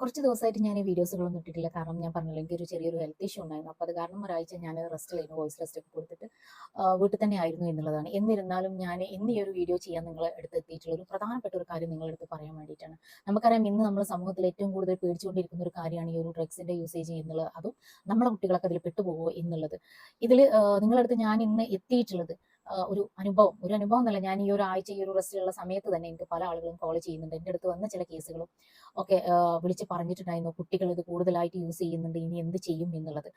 കുറച്ച് ദിവസമായിട്ട് ഞാൻ ഈ വീഡിയോസുകളൊന്നും ഇട്ടിട്ടില്ല. കാരണം ഞാൻ പറഞ്ഞില്ല എനിക്ക് ഒരു ചെറിയൊരു ഹെൽത്ത് ഇഷ്യൂ ഉണ്ടായിരുന്നു. അപ്പോൾ അത് കാരണം ഒരാഴ്ച ഞാൻ റെസ്റ്റിലായിരുന്നു വോയിസ് റെസ്റ്റ് ഒക്കെ കൊടുത്തിട്ട് വീട്ടിൽ തന്നെ ആയിരുന്നു എന്നുള്ളതാണ്. എന്നിരുന്നാലും ഞാൻ ഇന്ന് ഈ ഒരു വീഡിയോ ചെയ്യാൻ നിങ്ങൾ എടുത്ത് എത്തിയിട്ടുള്ള ഒരു പ്രധാനപ്പെട്ട ഒരു കാര്യം നിങ്ങളുടെ അടുത്ത് പറയാൻ വേണ്ടിയിട്ടാണ്. നമുക്കറിയാം ഇന്ന് നമ്മുടെ സമൂഹത്തിൽ ഏറ്റവും കൂടുതൽ പേടിച്ചുകൊണ്ടിരിക്കുന്ന ഒരു കാര്യമാണ് ഈ ഒരു ഡ്രഗ്സിന്റെ യൂസേജ് എന്നുള്ളത്. അതും നമ്മുടെ കുട്ടികളൊക്കെ അതിൽ പെട്ടുപോകുമോ എന്നുള്ളത്. ഇതിൽ നിങ്ങളുടെ അടുത്ത് ഞാൻ ഇന്ന് എത്തിയിട്ടുള്ളത് ഒരു അനുഭവം. ഒരു അനുഭവം എന്നല്ല ഞാൻ ഈ ഒരു ആഴ്ച ഈ ഒരു റെസ്റ്റിലുള്ള സമയത്ത് തന്നെ എനിക്ക് പല ആളുകളും കോൾ ചെയ്യുന്നുണ്ട്. എന്റെ അടുത്ത് വന്ന ചില കേസുകളും ഒക്കെ വിളിച്ച് പറഞ്ഞിട്ടുണ്ടായിരുന്നു. കുട്ടികൾ ഇത് കൂടുതലായിട്ട് യൂസ് ചെയ്യുന്നുണ്ട് ഇനി എന്ത് ചെയ്യും എന്നുള്ളത്.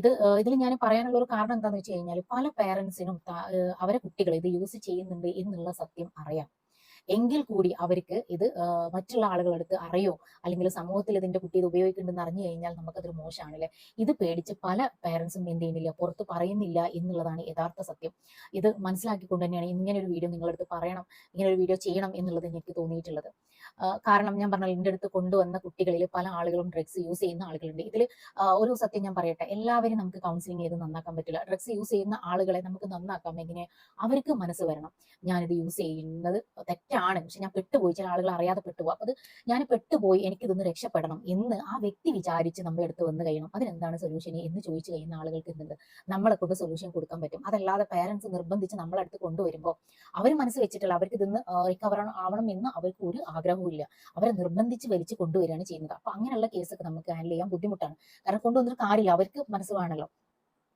ഇത് ഇതിൽ ഞാൻ പറയാനുള്ള ഒരു കാരണം എന്താണെന്ന് വെച്ച് കഴിഞ്ഞാൽ പല പേരൻസിനും അവരെ കുട്ടികൾ ഇത് യൂസ് ചെയ്യുന്നുണ്ട് എന്നുള്ള സത്യം അറിയാം. എങ്കിൽ കൂടി അവർക്ക് ഇത് മറ്റുള്ള ആളുകളെടുത്ത് അറിയോ? അല്ലെങ്കിൽ സമൂഹത്തിൽ ഇതിന്റെ കുട്ടി ഇത് ഉപയോഗിക്കുന്നുണ്ടെന്ന് അറിഞ്ഞു കഴിഞ്ഞാൽ നമുക്കതൊരു മോശമാണല്ലേ? ഇത് പേടിച്ച് പല പേരൻസും എന്ത് ചെയ്യുന്നില്ല പുറത്ത് പറയുന്നില്ല എന്നുള്ളതാണ് യഥാർത്ഥ സത്യം. ഇത് മനസ്സിലാക്കിക്കൊണ്ട് തന്നെയാണ് ഇങ്ങനെ ഒരു വീഡിയോ നിങ്ങളെടുത്ത് പറയണം ഇങ്ങനെ ഒരു വീഡിയോ ചെയ്യണം എന്നുള്ളത് എനിക്ക് തോന്നിയിട്ടുള്ളത്. കാരണം ഞാൻ പറഞ്ഞാൽ എന്റെ അടുത്ത് കൊണ്ടുവന്ന കുട്ടികളിൽ പല ആളുകളും ഡ്രഗ്സ് യൂസ് ചെയ്യുന്ന ആളുകളുണ്ട്. ഇതിൽ ഒരു സത്യം ഞാൻ പറയട്ടെ എല്ലാവരും നമുക്ക് കൗൺസിലിംഗ് ചെയ്ത് നന്നാക്കാൻ പറ്റില്ല. ഡ്രഗ്സ് യൂസ് ചെയ്യുന്ന ആളുകളെ നമുക്ക് നന്നാക്കാം എങ്ങനെ? അവർക്ക് മനസ്സ് വരണം. ഞാനിത് യൂസ് ചെയ്യുന്നത് തെറ്റാണ്. പക്ഷെ ഞാൻ പെട്ടുപോയി. ചില ആളുകൾ അറിയാതെ പെട്ടുപോകും. അപ്പൊ അത് ഞാൻ പെട്ടുപോയി എനിക്ക് ഇതൊന്ന് രക്ഷപ്പെടണം എന്ന് ആ വ്യക്തി വിചാരിച്ച് നമ്മളെടുത്ത് വന്ന് കഴിയണം. അതിനെന്താണ് സൊല്യൂഷൻ എന്ന് ചോദിച്ചു കഴിയുന്ന ആളുകൾക്ക് എന്തുണ്ട് നമ്മളെ കൊണ്ട് സൊല്യൂഷൻ കൊടുക്കാൻ പറ്റും. അതല്ലാതെ പേരൻസ് നിർബന്ധിച്ച് നമ്മളെ അടുത്ത് കൊണ്ടുവരുമ്പോൾ അവർ മനസ്സ് വെച്ചിട്ടില്ല അവർക്ക് ഇതൊന്ന് റിക്കവർ ആവണം എന്ന് അവർക്ക് ഒരു ആഗ്രഹവും ഇല്ല. അവരെ നിർബന്ധിച്ച് വലിച്ച് കൊണ്ടുവരികയാണ് ചെയ്യുന്നത്. അപ്പൊ അങ്ങനെയുള്ള കേസൊക്കെ നമുക്ക് ഹാൻഡിൽ ചെയ്യാൻ ബുദ്ധിമുട്ടാണ്. കാരണം കൊണ്ടുവന്നൊരു കാര്യമില്ല. അവർക്ക് മനസ്സ് വേണമല്ലോ.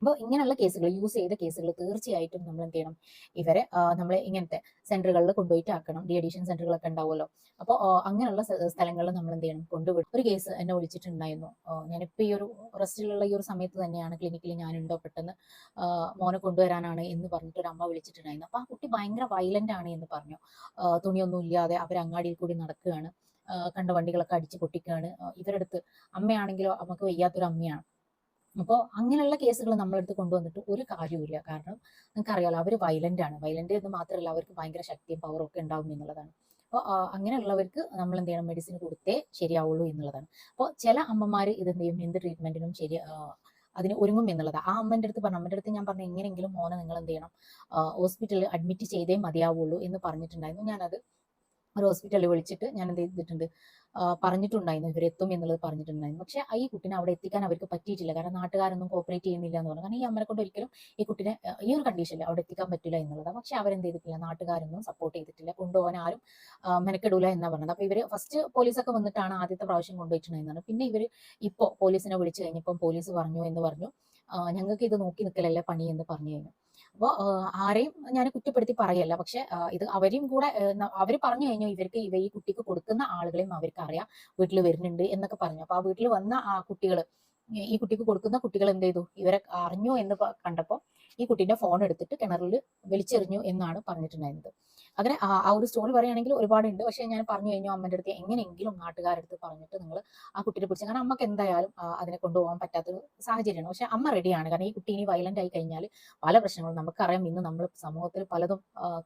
അപ്പോൾ ഇങ്ങനെയുള്ള കേസുകൾ യൂസ് ചെയ്ത കേസുകൾ തീർച്ചയായിട്ടും നമ്മൾ എന്ത് ചെയ്യണം? ഇവരെ നമ്മൾ ഇങ്ങനത്തെ സെന്ററുകളിൽ കൊണ്ടുപോയിട്ട് ആക്കണം. ഡി അഡീഷൻ സെന്ററുകളൊക്കെ ഉണ്ടാവുമല്ലോ. അപ്പോൾ അങ്ങനെയുള്ള സ്ഥലങ്ങളിൽ നമ്മൾ എന്ത് ചെയ്യണം? കൊണ്ടുവിടും. ഒരു കേസ് എന്നെ വിളിച്ചിട്ടുണ്ടായിരുന്നു. ഞാനിപ്പോൾ ഈ ഒരു റെസ്റ്റിലുള്ള ഈ ഒരു സമയത്ത് തന്നെയാണ് ക്ലിനിക്കിൽ ഞാനുണ്ടോ പെട്ടെന്ന് മോനെ കൊണ്ടുവരാനാണ് എന്ന് പറഞ്ഞിട്ട് ഒരു അമ്മ വിളിച്ചിട്ടുണ്ടായിരുന്നു. അപ്പോൾ ആ കുട്ടി ഭയങ്കര വയലന്റ് ആണ് എന്ന് പറഞ്ഞു. തുണിയൊന്നും ഇല്ലാതെ അവർ അങ്ങാടിയിൽ കൂടി നടക്കുകയാണ്. കണ്ട വണ്ടികളൊക്കെ അടിച്ച് പൊട്ടിക്കുകയാണ്. ഇവരടുത്ത് അമ്മയാണെങ്കിലോ നമുക്ക് വയ്യാത്തൊരു അമ്മയാണ്. അപ്പോൾ അങ്ങനെയുള്ള കേസുകൾ നമ്മളെടുത്ത് കൊണ്ടുവന്നിട്ട് ഒരു കാര്യവുമില്ല. കാരണം നിങ്ങൾക്കറിയാലോ അവർ വയലന്റ് ആണ്. വയലന്റ് എന്ന് മാത്രമല്ല അവർക്ക് ഭയങ്കര ശക്തിയും പവറും ഒക്കെ ഉണ്ടാവും എന്നുള്ളതാണ്. അപ്പോൾ അങ്ങനെയുള്ളവർക്ക് നമ്മൾ എന്ത് ചെയ്യണം? മെഡിസിൻ കൊടുത്തേ ശരിയാവുള്ളൂ എന്നുള്ളതാണ്. അപ്പോൾ ചില അമ്മമാർ ഇത് എന്ത് ചെയ്യും? എന്ത് ട്രീറ്റ്മെന്റിനും ശരി അതിന് ഒരുങ്ങും എന്നുള്ളത്. ആ അമ്മന്റെ അടുത്ത് പറഞ്ഞു അമ്മന്റെ അടുത്ത് ഞാൻ പറഞ്ഞു എങ്ങനെയെങ്കിലും മോനെ നിങ്ങൾ എന്ത് ചെയ്യണം? ഹോസ്പിറ്റലിൽ അഡ്മിറ്റ് ചെയ്തേ മതിയാവുള്ളൂ എന്ന് പറഞ്ഞിട്ടുണ്ടായിരുന്നു. ഞാനത് ഒരു ഹോസ്പിറ്റലിൽ വിളിച്ചിട്ട് ഞാൻ എന്ത് ചെയ്തിട്ടുണ്ട് പറഞ്ഞിട്ടുണ്ടായിരുന്നു. പറഞ്ഞിട്ടുണ്ടായിരുന്നു ഇവരെത്തും എന്നുള്ളത് പറഞ്ഞിട്ടുണ്ടായിരുന്നു. പക്ഷെ ഈ കുട്ടിനെ അവിടെ എത്തിക്കാൻ അവർക്ക് പറ്റിയിട്ടില്ല. കാരണം നാട്ടുകാരൊന്നും കോപ്പറേറ്റ് ചെയ്യുന്നില്ല എന്ന് പറഞ്ഞു. കാരണം ഈ അമ്മനെ കൊണ്ട് ഒരിക്കലും ഈ കുട്ടിനെ ഈ ഒരു കണ്ടീഷനിൽ അവിടെ എത്തിക്കാൻ പറ്റില്ല എന്നുള്ളത് പക്ഷെ അവരെന്ത് ചെയ്തിട്ടില്ല? നാട്ടുകാരൊന്നും സപ്പോർട്ട് ചെയ്തിട്ടില്ല. കൊണ്ടുപോകാൻ ആരും മെനക്കെടൂല എന്നാ പറഞ്ഞത്. അപ്പൊ ഇവർ ഫസ്റ്റ് പോലീസൊക്കെ വന്നിട്ടാണ് ആദ്യത്തെ പ്രാവശ്യം കൊണ്ടുപോയിട്ടുണ്ടായിരുന്നത്. പിന്നെ ഇവർ ഇപ്പോ പോലീസിനെ വിളിച്ചു കഴിഞ്ഞപ്പം പോലീസ് പറഞ്ഞു എന്ന് പറഞ്ഞു. ഞങ്ങൾക്ക് ഇത് നോക്കി നിൽക്കലല്ലേ പണി എന്ന് പറഞ്ഞു കഴിഞ്ഞു. അപ്പോൾ ആരെയും ഞാൻ കുറ്റപ്പെടുത്തി പറയല്ല. പക്ഷെ ഇത് അവരെയും കൂടെ അവർ പറഞ്ഞു കഴിഞ്ഞാൽ ഇവർക്ക് ഇവ ഈ കുട്ടിക്ക് കൊടുക്കുന്ന ആളുകളെയും അവർക്ക് അറിയാം വീട്ടിൽ വരുന്നുണ്ട് എന്നൊക്കെ പറഞ്ഞു. അപ്പൊ ആ വീട്ടിൽ വന്ന ആ കുട്ടികൾ ഈ കുട്ടിക്ക് കൊടുക്കുന്ന കുട്ടികൾ എന്ത് ചെയ്തു? ഇവരെ അറിഞ്ഞു എന്ന് കണ്ടപ്പോൾ കണ്ടപ്പോ ഈ കുട്ടീന്റെ ഫോൺ എടുത്തിട്ട് കിണറിൽ വലിച്ചെറിഞ്ഞു എന്നാണ് പറഞ്ഞിട്ടുണ്ടായിരുന്നത്. അങ്ങനെ ആ ഒരു സ്റ്റോറി പറയുകയാണെങ്കിൽ ഒരുപാടുണ്ട്. പക്ഷെ ഞാൻ പറഞ്ഞു കഴിഞ്ഞു അമ്മന്റെ അടുത്ത് എങ്ങനെയെങ്കിലും നാട്ടുകാരടുത്ത് പറഞ്ഞിട്ട് നിങ്ങൾ ആ കുട്ടിയെ പിടിച്ച് കാരണം അമ്മയ്ക്ക് എന്തായാലും അതിനെ കൊണ്ടുപോകാൻ പറ്റാത്തൊരു സാഹചര്യമാണ്. പക്ഷെ അമ്മ റെഡിയാണ് കാരണം ഈ കുട്ടി ഇനി വയലന്റ് ആയി കഴിഞ്ഞാൽ പല പ്രശ്നങ്ങളും നമുക്കറിയാം. ഇന്ന് നമ്മൾ സമൂഹത്തിൽ പലതും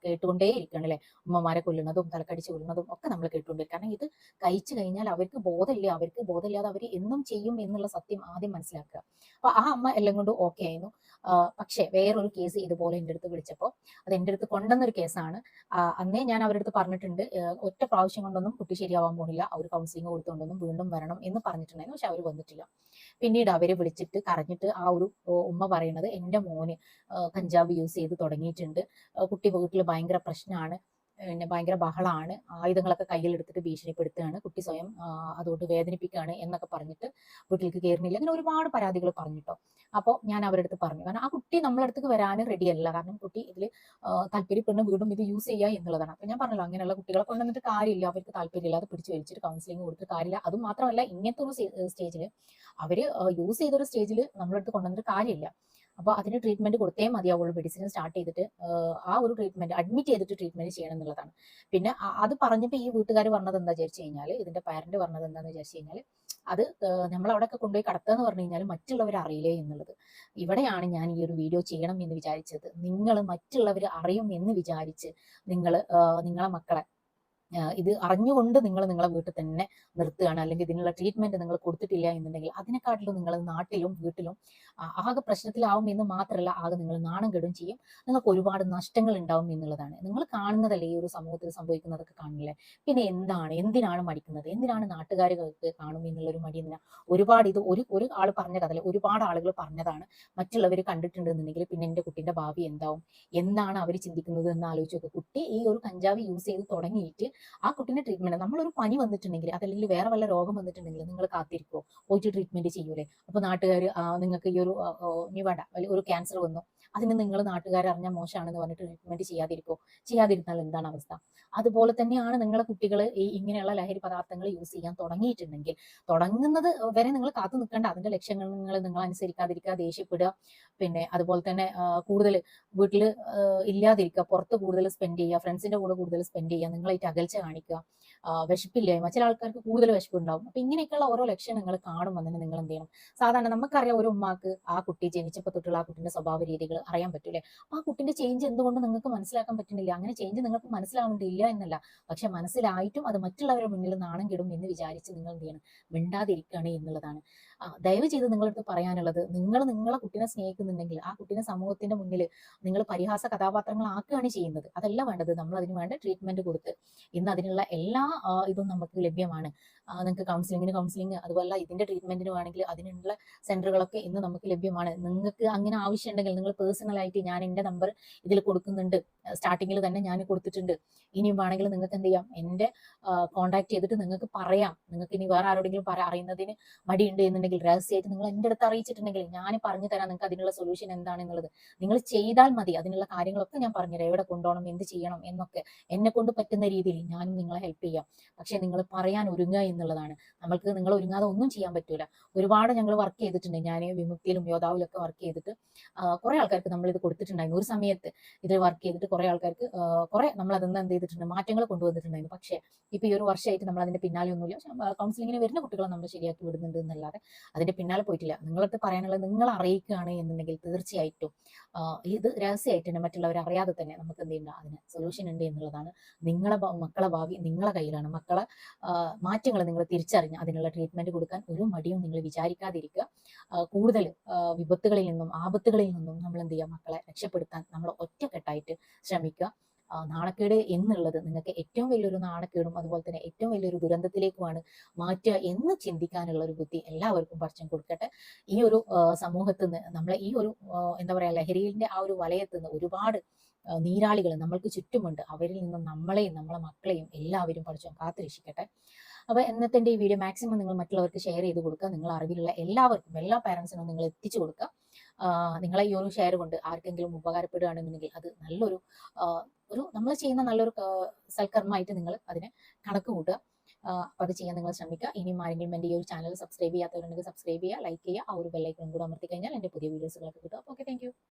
കേട്ടുകൊണ്ടേയിരിക്കണം അല്ലെ? ഉമ്മമാരെ കൊല്ലുന്നതും തലക്കടിച്ച് കൊല്ലുന്നതും ഒക്കെ നമ്മൾ കേട്ടുകൊണ്ടിരിക്കും കാരണം ഇത് കഴിച്ചു കഴിഞ്ഞാൽ അവർക്ക് ബോധമില്ല. അവർക്ക് ബോധമില്ലാതെ അവർ എന്നും ചെയ്യും എന്നുള്ള സത്യം ആദ്യം മനസ്സിലാക്കുക. അപ്പൊ ആ അമ്മ എല്ലാം കൊണ്ടും ഓക്കെ ആയിരുന്നു. പക്ഷേ വേറൊരു കേസ് ഇതുപോലെ എന്റെ അടുത്ത് വിളിച്ചപ്പോൾ അത് എന്റെ അടുത്ത് കൊണ്ടുവന്നൊരു കേസാണ് അന്നേ ഞാൻ അവരുടെ അടുത്ത് പറഞ്ഞിട്ടുണ്ട് ഒറ്റ പ്രാവശ്യം കൊണ്ടൊന്നും കുട്ടി ശരിയാവാൻ പോണില്ല അവർ കൗൺസിലിംഗ് കൊടുത്തുകൊണ്ടൊന്നും വീണ്ടും വരണം എന്ന് പറഞ്ഞിട്ടുണ്ടായിരുന്നു പക്ഷെ അവർ വന്നിട്ടില്ല. പിന്നീട് അവരെ വിളിച്ചിട്ട് കരഞ്ഞിട്ട് ആ ഒരു ഉമ്മ പറയുന്നത് എന്റെ മോന് കഞ്ചാവ് യൂസ് ചെയ്ത് തുടങ്ങിയിട്ടുണ്ട് കുട്ടി വീട്ടിൽ ഭയങ്കര പ്രശ്നമാണ് പിന്നെ ഭയങ്കര ബഹളമാണ് ആയുധങ്ങളൊക്കെ കയ്യിലെടുത്തിട്ട് ഭീഷണിപ്പെടുത്തുകയാണ്. കുട്ടി സ്വയം അതുകൊണ്ട് വേദനിപ്പിക്കുകയാണ് എന്നൊക്കെ പറഞ്ഞിട്ട് വീട്ടിലേക്ക് കയറുന്നില്ല. അങ്ങനെ ഒരുപാട് പരാതികൾ പറഞ്ഞിട്ടോ. അപ്പോൾ ഞാൻ അവരുടെ അടുത്ത് പറഞ്ഞു. കാരണം ആ കുട്ടി നമ്മളെ അടുത്തേക്ക് വരാൻ റെഡിയല്ല. കാരണം കുട്ടി ഇതിൽ താല്പര്യപ്പെടുന്ന വീടും ഇത് യൂസ് ചെയ്യുക എന്നുള്ളതാണ്. അപ്പൊ ഞാൻ പറഞ്ഞല്ലോ അങ്ങനെയുള്ള കുട്ടികളെ കൊണ്ടുവന്നിട്ട് കാര്യമില്ല. അവർക്ക് താല്പര്യമില്ല. അത് പിടിച്ച് വലിച്ചിട്ട് കൗൺസിലിംഗ് കൊടുത്തിട്ട് കാര്യമില്ല. അത് മാത്രമല്ല ഇങ്ങനത്തെ ഒരു സ്റ്റേജിൽ അവർ യൂസ് ചെയ്തൊരു സ്റ്റേജിൽ നമ്മളടുത്ത് കൊണ്ടുവന്നിട്ട് കാര്യമില്ല. അപ്പൊ അതിന് ട്രീറ്റ്മെന്റ് കൊടുത്തേ മതിയാവുള്ളൂ. മെഡിസിൻ സ്റ്റാർട്ട് ചെയ്തിട്ട് ആ ഒരു ട്രീറ്റ്മെന്റ് അഡ്മിറ്റ് ചെയ്തിട്ട് ട്രീറ്റ്മെന്റ് ചെയ്യണം എന്നുള്ളതാണ്. പിന്നെ അത് പറഞ്ഞപ്പോൾ ഈ വീട്ടുകാർ പറഞ്ഞത് എന്താ വിചാരിച്ചു കഴിഞ്ഞാൽ ഇതിന്റെ പാരന്റ് പറഞ്ഞത് എന്താന്ന് വിചാരിച്ചു കഴിഞ്ഞാൽ അത് നമ്മൾ അവിടെയൊക്കെ കൊണ്ടുപോയി കടത്തുക എന്ന് പറഞ്ഞു കഴിഞ്ഞാൽ മറ്റുള്ളവർ അറിയില്ലേ എന്നുള്ളത്. ഇവിടെയാണ് ഞാൻ ഈ ഒരു വീഡിയോ ചെയ്യണം എന്ന് വിചാരിച്ചത്. നിങ്ങൾ മറ്റുള്ളവർ അറിയും എന്ന് വിചാരിച്ച് നിങ്ങൾ നിങ്ങളെ മക്കളെ ഇത് അറിഞ്ഞുകൊണ്ട് നിങ്ങൾ നിങ്ങളെ വീട്ടിൽ തന്നെ നിർത്തുകയാണ്. അല്ലെങ്കിൽ ഇതിനുള്ള ട്രീറ്റ്മെന്റ് നിങ്ങൾ കൊടുത്തിട്ടില്ല എന്നുണ്ടെങ്കിൽ അതിനെക്കാട്ടിലും നിങ്ങൾ നാട്ടിലും വീട്ടിലും ആകെ പ്രശ്നത്തിലാവും എന്ന് മാത്രമല്ല ആകെ നിങ്ങൾ നാണം കെടും ചെയ്യും. നിങ്ങൾക്ക് ഒരുപാട് നഷ്ടങ്ങൾ ഉണ്ടാവും എന്നുള്ളതാണ്. നിങ്ങൾ കാണുന്നതല്ലേ ഈ ഒരു സമൂഹത്തിൽ സംഭവിക്കുന്നതൊക്കെ കാണില്ലേ പിന്നെ എന്താണ്? എന്തിനാണ് മടിക്കുന്നത്? എന്തിനാണ് നാട്ടുകാരൊക്കെ കാണും എന്നുള്ളൊരു മടി എന്തിനാ? ഒരുപാട് ഇത് ഒരു ഒരു ആൾ പറഞ്ഞ കഥ ഒരുപാട് ആളുകൾ പറഞ്ഞതാണ്. മറ്റുള്ളവർ കണ്ടിട്ടുണ്ടെന്നുണ്ടെങ്കിൽ പിന്നെ എന്റെ കുട്ടിന്റെ ഭാവി എന്താവും? എന്താണ് അവർ ചിന്തിക്കുന്നത് എന്ന് ആലോചിച്ചൊക്കെ കുട്ടി ഈ ഒരു കഞ്ചാവ് യൂസ് ചെയ്ത് തുടങ്ങിയിട്ട് ആ കുട്ടീനെ ട്രീറ്റ്മെന്റ് നമ്മളൊരു പനി വന്നിട്ടുണ്ടെങ്കിൽ അതല്ലെങ്കിൽ വേറെ വല്ല രോഗം വന്നിട്ടുണ്ടെങ്കിൽ നിങ്ങൾ കാത്തിരിക്കോ പോയിട്ട് ട്രീറ്റ്മെന്റ് ചെയ്യൂലേ? അപ്പൊ നാട്ടുകാർ നിങ്ങൾക്ക് ഈ ഒരു ഇനി വേണ്ട. ഒരു ക്യാൻസർ വന്നു. അതിന് നിങ്ങൾ നാട്ടുകാർ അറിഞ്ഞാൽ മോശമാണെന്ന് പറഞ്ഞിട്ട് ട്രീറ്റ്മെന്റ് ചെയ്യാതിരിക്കോ? ചെയ്യാതിരുന്നാൽ എന്താണ് അവസ്ഥ? അതുപോലെ തന്നെയാണ് നിങ്ങളെ കുട്ടികൾ ഈ ഇങ്ങനെയുള്ള ലഹരി പദാർത്ഥങ്ങൾ യൂസ് ചെയ്യാൻ തുടങ്ങിയിട്ടുണ്ടെങ്കിൽ തുടങ്ങുന്നത് വരെ നിങ്ങൾ കാത്തു നിൽക്കേണ്ട. അതിന്റെ ലക്ഷ്യങ്ങൾ നിങ്ങൾ നിങ്ങൾ അനുസരിക്കാതിരിക്കുക ദേഷ്യപ്പെടുക. പിന്നെ അതുപോലെ തന്നെ കൂടുതൽ വീട്ടിൽ ഇല്ലാതിരിക്കുക പുറത്ത് കൂടുതൽ സ്പെൻഡ് ചെയ്യുക ഫ്രണ്ട്സിന്റെ കൂടെ കൂടുതൽ സ്പെൻഡ് ചെയ്യുക നിങ്ങളായിട്ട് അകൽച്ച കാണിക്കുക. വിശപ്പില്ലായ്മ ചില ആൾക്കാർക്ക് കൂടുതൽ വിശപ്പുണ്ടാവും. അപ്പൊ ഇങ്ങനെയൊക്കെയുള്ള ഓരോ ലക്ഷണങ്ങൾ കാണുമ്പോൾ തന്നെ നിങ്ങൾ എന്ത് ചെയ്യണം? സാധാരണ നമുക്കറിയാം ഒരു ഉമ്മാക്ക് ആ കുട്ടി ജനിച്ചപ്പോൾ തൊട്ടുള്ള ആ കുട്ടിന്റെ സ്വഭാവ രീതികൾ അറിയാൻ പറ്റൂലേ ആ കുട്ടിന്റെ ചേഞ്ച് എന്തുകൊണ്ട് നിങ്ങൾക്ക് മനസ്സിലാക്കാൻ പറ്റുന്നില്ല? അങ്ങനെ ചേഞ്ച് നിങ്ങൾക്ക് മനസ്സിലാവുന്നില്ല എന്നല്ല. പക്ഷെ മനസ്സിലായിട്ടും അത് മറ്റുള്ളവരുടെ മുന്നിൽ നാണം കിടും എന്ന് വിചാരിച്ച് നിങ്ങൾ എന്ത് ചെയ്യണം? മിണ്ടാതിരിക്കുകയാണ് എന്നുള്ളതാണ്. ദയവ് ചെയ്ത് നിങ്ങളടുത്ത് പറയാനുള്ളത് നിങ്ങൾ നിങ്ങളെ കുട്ടീനെ സ്നേഹിക്കുന്നുണ്ടെങ്കിൽ ആ കുട്ടീനെ സമൂഹത്തിന്റെ മുന്നിൽ നിങ്ങൾ പരിഹാസ കഥാപാത്രങ്ങളാക്കുകയാണ് ചെയ്യുന്നത്. അതല്ല വേണ്ടത് നമ്മൾ അതിന് വേണ്ട ട്രീറ്റ്മെന്റ് കൊടുത്ത് ഇന്ന് അതിനുള്ള എല്ലാ ഇതും നമുക്ക് ലഭ്യമാണ്. നിങ്ങൾക്ക് കൗൺസിലിങ്ങിന് കൗൺസിലിംഗ് അതുപോലെ ഇതിന്റെ ട്രീറ്റ്മെന്റിന് വേണമെങ്കിൽ അതിനുള്ള സെന്ററുകളൊക്കെ ഇന്ന് നമുക്ക് ലഭ്യമാണ്. നിങ്ങൾക്ക് അങ്ങനെ ആവശ്യമുണ്ടെങ്കിൽ നിങ്ങൾ പേഴ്സണൽ ആയിട്ട് ഞാൻ എന്റെ നമ്പർ ഇതിൽ കൊടുക്കുന്നുണ്ട്. സ്റ്റാർട്ടിങ്ങിൽ തന്നെ ഞാൻ കൊടുത്തിട്ടുണ്ട്. ഇനിയും വേണമെങ്കിൽ നിങ്ങൾക്ക് എന്ത് ചെയ്യാം? എന്റെ കോൺടാക്ട് ചെയ്തിട്ട് നിങ്ങൾക്ക് പറയാം. നിങ്ങൾക്ക് ഇനി വേറെ ആരോടെങ്കിലും പറ അറിയുന്നതിന് മടിയുണ്ട് എന്നുണ്ടെങ്കിൽ രഹസ്യമായിട്ട് നിങ്ങൾ എന്റെ അടുത്ത് അറിയിച്ചിട്ടുണ്ടെങ്കിൽ ഞാൻ പറഞ്ഞു തരാം നിങ്ങൾക്ക് അതിനുള്ള സൊല്യൂഷൻ എന്താണെന്നുള്ളത്. നിങ്ങൾ ചെയ്താൽ മതി. അതിനുള്ള കാര്യങ്ങളൊക്കെ ഞാൻ പറഞ്ഞുതരാം. എവിടെ കൊണ്ടുപോകണം എന്ത് ചെയ്യണം എന്നൊക്കെ എന്നെ കൊണ്ട് പറ്റുന്ന രീതിയിൽ ഞാനും നിങ്ങളെ ഹെൽപ്പ് ചെയ്യാം. പക്ഷെ നിങ്ങൾ പറയാൻ ഒരുങ്ങുക എന്നുള്ളതാണ്. നമ്മൾക്ക് നിങ്ങൾ ഒരുങ്ങാതെ ഒന്നും ചെയ്യാൻ പറ്റൂല. ഒരുപാട് ഞങ്ങൾ വർക്ക് ചെയ്തിട്ടുണ്ട്. ഞാൻ വിമുക്തിയിലും യോദ്ധാവിലും ഒക്കെ വർക്ക് ചെയ്തിട്ട് കുറെ ആൾക്കാർക്ക് നമ്മൾ ഇത് കൊടുത്തിട്ടുണ്ടായിരുന്നു. ഒരു സമയത്ത് ഇത് വർക്ക് ചെയ്തിട്ട് കുറെ ആൾക്കാർക്ക് കുറെ നമ്മൾ അതെന്ന് എന്ത് ചെയ്തിട്ടുണ്ട്? മാറ്റങ്ങൾ കൊണ്ടുവന്നിട്ടുണ്ടായിരുന്നു. പക്ഷേ ഇപ്പൊ ഈ ഒരു വർഷമായിട്ട് നമ്മൾ അതിന്റെ പിന്നാലെ ഒന്നുമില്ല കൗൺസിലിങ്ങിന് വരുന്ന കുട്ടികളെ നമ്മൾ ശരിയാക്കി വിടുന്നുണ്ട് എന്നല്ലാതെ അതിന്റെ പിന്നാലെ പോയിട്ടില്ല. നിങ്ങളടുത്ത് പറയാനുള്ളത് നിങ്ങൾ അറിയിക്കുകയാണ് എന്നുണ്ടെങ്കിൽ തീർച്ചയായിട്ടും ഇത് രഹസ്യമായിട്ട് മറ്റുള്ളവർ അറിയാതെ തന്നെ നമുക്ക് എന്ത് ചെയ്യണ്ട അതിന് സൊല്യൂഷൻ ഉണ്ട് എന്നുള്ളതാണ് നിങ്ങളെ മക്കളെ ഭാവി നിങ്ങളെ കയ്യിലാണ്. മക്കളെ മാറ്റങ്ങൾ നിങ്ങൾ തിരിച്ചറിഞ്ഞ് അതിനുള്ള ട്രീറ്റ്മെന്റ് കൊടുക്കാൻ ഒരു മടിയും നിങ്ങൾ വിചാരിക്കാതിരിക്കുക. കൂടുതൽ വിപത്തുകളിൽ നിന്നും ആപത്തുകളിൽ നിന്നും നമ്മൾ എന്ത് ചെയ്യുക? മക്കളെ രക്ഷപ്പെടുത്താൻ നമ്മൾ ഒറ്റക്കെട്ടായിട്ട് ശ്രമിക്കുക. നാണക്കേട് എന്നുള്ളത് നിങ്ങൾക്ക് ഏറ്റവും വലിയൊരു നാണക്കേടും അതുപോലെ തന്നെ ഏറ്റവും വലിയൊരു ദുരന്തത്തിലേക്കുമാണ് മാറ്റുക എന്ന് ചിന്തിക്കാനുള്ള ഒരു ബുദ്ധി എല്ലാവർക്കും പഠിച്ചും കൊടുക്കട്ടെ. ഈ ഒരു സമൂഹത്തിൽ നിന്ന് നമ്മളെ ഈ ഒരു എന്താ പറയാ ലഹരിയിലിന്റെ ആ ഒരു വലയത്തിൽ നിന്ന് ഒരുപാട് നീരാളികൾ നമ്മൾക്ക് ചുറ്റുമുണ്ട്. അവരിൽ നിന്നും നമ്മളെയും നമ്മളെ മക്കളെയും എല്ലാവരും പഠിച്ചും കാത്തു രക്ഷിക്കട്ടെ അപ്പൊ ഇന്നത്തെ ഈ വീഡിയോ മാക്സിമം നിങ്ങൾ മറ്റുള്ളവർക്ക് ഷെയർ ചെയ്ത് കൊടുക്കുക. നിങ്ങൾ അറിവിലുള്ള എല്ലാവർക്കും എല്ലാ പാരൻസിനും നിങ്ങൾ എത്തിച്ചു കൊടുക്കുക. നിങ്ങളെ ഈ ഒരു ഷെയർ കൊണ്ട് ആർക്കെങ്കിലും ഉപകാരപ്പെടുകയാണെന്നുണ്ടെങ്കിൽ അത് നല്ലൊരു ഒരു നമ്മൾ ചെയ്യുന്ന നല്ലൊരു സൽക്കർമ്മമായിട്ട് നിങ്ങൾ അതിനെ കണക്ക് കൂട്ടുക അത് ചെയ്യാൻ നിങ്ങൾ ശ്രമിക്കുക. ഇനിയും ആരെങ്കിലും എന്റെ ഈ ഒരു ചാനൽ സബ്സ്ക്രൈബ് ചെയ്യാത്തവരുണ്ടെങ്കിൽ സബ്സ്ക്രൈബ് ചെയ്യുക ലൈക്ക് ചെയ്യുക. ആ ഒരു ബെല്ലൈക്കൺ കൂടെ അമർത്തി കഴിഞ്ഞാൽ എന്റെ പുതിയ വീഡിയോസുകളൊക്കെ കിട്ടും. Okay thank